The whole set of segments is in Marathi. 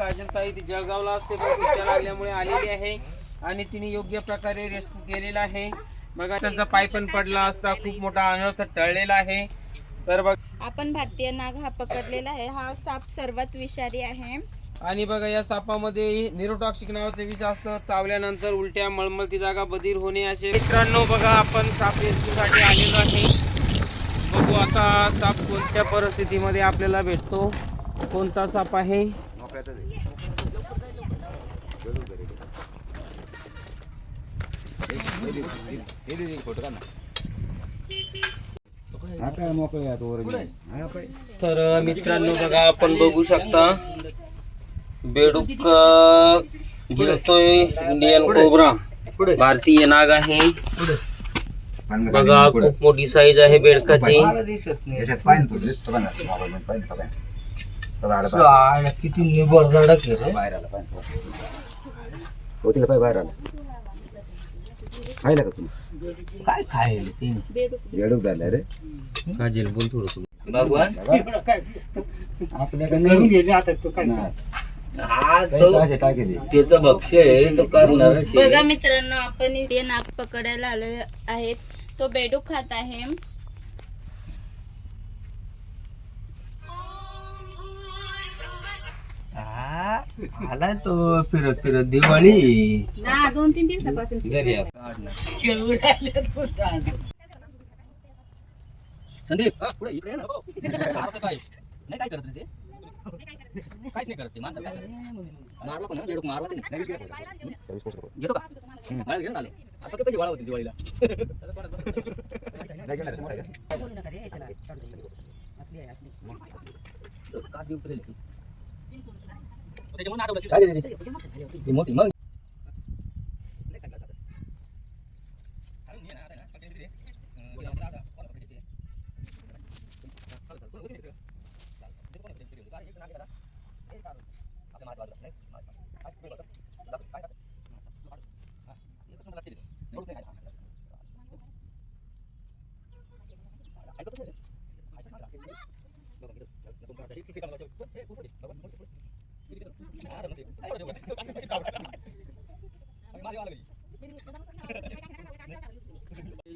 काजलताई ती जळगावला असते पण सुट्ट्या लागल्यामुळे आलेली आहे आणि तिने योग्य प्रकारे रेस्क्यू केलेला आहे. बघा त्यांचा पाय पण पडला असता खूप मोठा अनर्थ टळलेला आहे. तर बघ. आपण भारतीय नाग हा पकडलेला आहे. हा साप सर्वात विषारी आहे. आणि बघा या सापामध्ये निरोटॉक्सिक नावाचं विष असतं. चावल्यानंतर उलट्या मळमळती जागा बधीर होणे असे. मित्रांनो बघा आपण साप रेस्क्यूसाठी आलेलो आहे. बघू आता साप कोणत्या परिस्थितीमध्ये आपल्याला भेटतो. कोणता साप आहे? तर मित्रांनो बघा आपण बघू शकता. बेडूक गिरतोय इंडियन कोबरा. भारतीय नाग आहे. बघा खूप मोठी साईज आहे बेडकाची. किती निबर धडक बाहेर आला पाहिजे होतील पाय बाहेर आला. खायला का तुम्ही? काय खायला ते? येडूक झालं रे. काजल बोल थोडस भगवान? आपल्याकडे. हा काही तो. त्याचं भक्ष्य आहे तो करणारच आहे. बघा मित्रांनो आपण इथे नाग पकडायला आले आहेत. तो बेडूक खात आहे. आलाय तो फिरत फिरत. दिवाळी. दोन तीन दिवसापासून घरी. संदीप हा, पुढे इकडे ये ना हो. काय? नाही काय करत रे ते? काहीच नाही करत ते माणसं काय मारला पण बेडूक मारला त्याने. नाही? घेतो का? मला घेऊन आले. आता किती वाढा होतील दिवाळीला? देऊ पडेल ती. त्याच्यामुळे नाटवलं ती.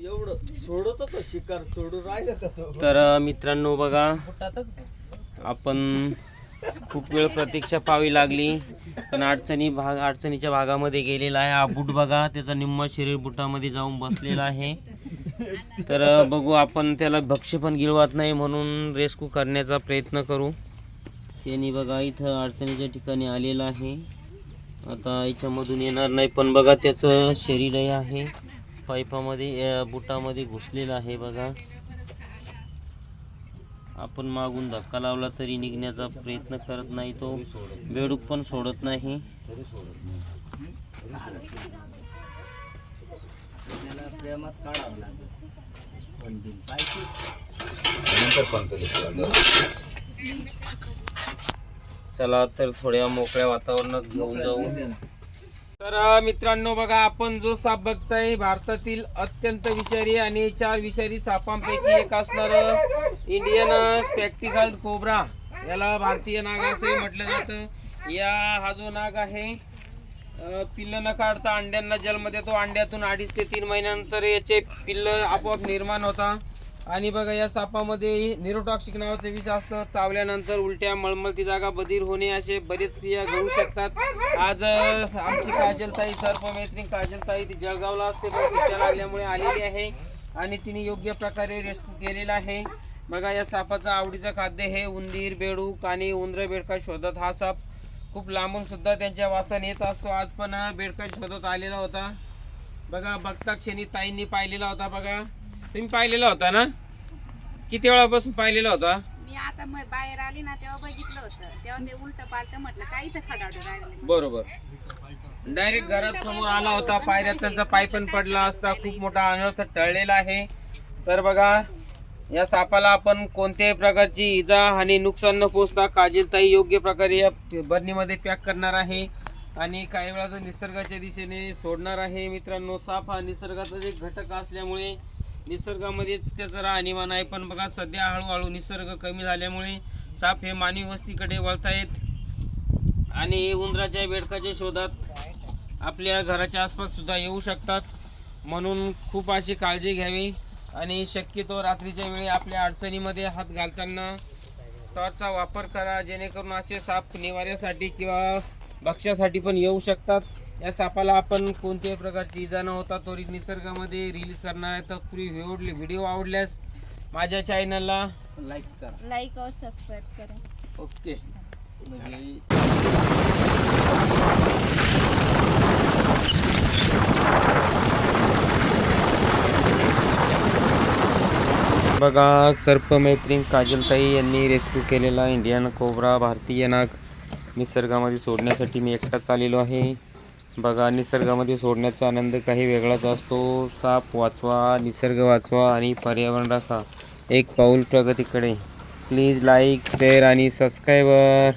एवढं सोडतो शिकार राहिलं तो तर मित्रांनो बघा आपण खूप वेळ प्रतीक्षा पाहावी लागली. पण अडचणी भाग अडचणीच्या भागामध्ये गेलेला आहे. हा बूट बघा त्याचा निम्म शरीर बुटामध्ये जाऊन बसलेला आहे. तर बघू आपण त्याला भक्ष्य पण गिळवत नाही म्हणून रेस्क्यू करण्याचा प्रयत्न करू. त्यांनी बघा इथं अडचणीच्या ठिकाणी आलेला आहे. आता याच्यामधून येणार नाही पण बघा त्याचं शरीरही आहे. पाईपामध्ये बुटामध्ये घुसलेलं आहे बघा. आपण मागून धक्का लावला तरी निघण्याचा प्रयत्न करत नाही तो. बेडूक पण सोडत नाही. प्रेमात काढावं लागेल नंतर चला तर थोड्या मोकळ्या वातावरणात घेऊन जाऊ. तर मित्रांनो बघा आपण जो साप बघताय भारतातील अत्यंत विषारी आणि चार विषारी सापांपैकी एक असणार इंडियन स्पेक्टिकल कोबरा याला भारतीय नाग असे म्हटलं जातं. या हा जो नाग आहे पिल्ल न काढता अंड्यांना जन्म देतो. अंड्यातून अडीच ते तीन महिन्यानंतर याचे पिल्ल आपोआप निर्माण होता. आणि बघा या सापामध्ये निरोटॉक्सिक नावाचं विष असतं चावल्यानंतर उलट्या मळमळती जागा बधीर होणे असे बरेच क्रिया घडू शकतात. आज आमची काजलताई सर्पमैत्रीण काजलताई ती जळगावला असते पण सुट्ट्या लागल्यामुळे आलेली आहे आणि तिने योग्य प्रकारे रेस्क्यू केलेला आहे. बघा या सापाचं आवडीचं खाद्य हे उंदीर बेडूक आणि उंदर बेडका शोधत हा साप खूप लांबून सुद्धा त्यांच्या वासाने येत असतो. आज पण बेडका शोधत आलेला होता. बघा बघता क्षणी ताईंनी पाहिलेला होता बघा. तुम्ही पाहिलेला होता ना? किती वेळापासून पाहिलेला होता? मी आता बाहेर आली ना तेव्हा बघितलं होतं. तेव्हा ते उलट पालट म्हटलं काय इथं खडावडे राहिले बरोबर. डायरेक्ट घरात समोर आला होता पायऱ्यात त्यांचा पाय पण पडला असता खूप मोठा अनर्थ टळलेला आहे. तर बघा या सापाला आपण कोणत्याही प्रकारची इजा आणि नुकसान न पोचता काजलताई योग्य प्रकारे या बरणीमध्ये पॅक करणार आहे. आणि काही वेळा तो निसर्गाच्या दिशेने सोडणार आहे. मित्रांनो साप हा निसर्गाचाच एक घटक असल्यामुळे निसर्गामध्येच त्याचं राहणीमान आहे. पण बघा सध्या हळूहळू निसर्ग कमी झाल्यामुळे साप हे मानवी वस्तीकडे वळतायत आणि उंदराच्या बेडकाच्या शोधात आपल्या घराच्या आसपास सुद्धा येऊ शकतात. म्हणून खूप अशी काळजी घ्यावी. आणि शक्यतो रात्रीच्या वेळी आपल्या अडचणीमध्ये हात घालताना टॉर्चचा वापर करा जेणेकरून असे साप निवाऱ्यासाठी किंवा भक्ष्यासाठी पण येऊ शकतात. या सापाला आपण कोणत्याही प्रकारची इजा न होता त्वरित निसर्गामध्ये रिलीज करणार आहे. तर पूर्वी व्हिडिओ आवडल्यास माझ्या चॅनलला लाईक करा. लाईक और सबस्क्राईब करा. ओके. म्हणजे बघा सर्पमैत्रीण काजलताई यांनी रेस्क्यू केलेला इंडियन कोब्रा भारतीय नाग निसर्गामध्ये सोडण्यासाठी मी एकटाच आलेलो आहे. बघा निसर्गामध्ये सोडण्याचा आनंद काही वेगळाच असतो. साप वाचवा निसर्ग वाचवा आणि पर्यावरण राखा. एक पाऊल प्रगतीकडे. प्लीज लाईक शेअर आणि सबस्क्रायबर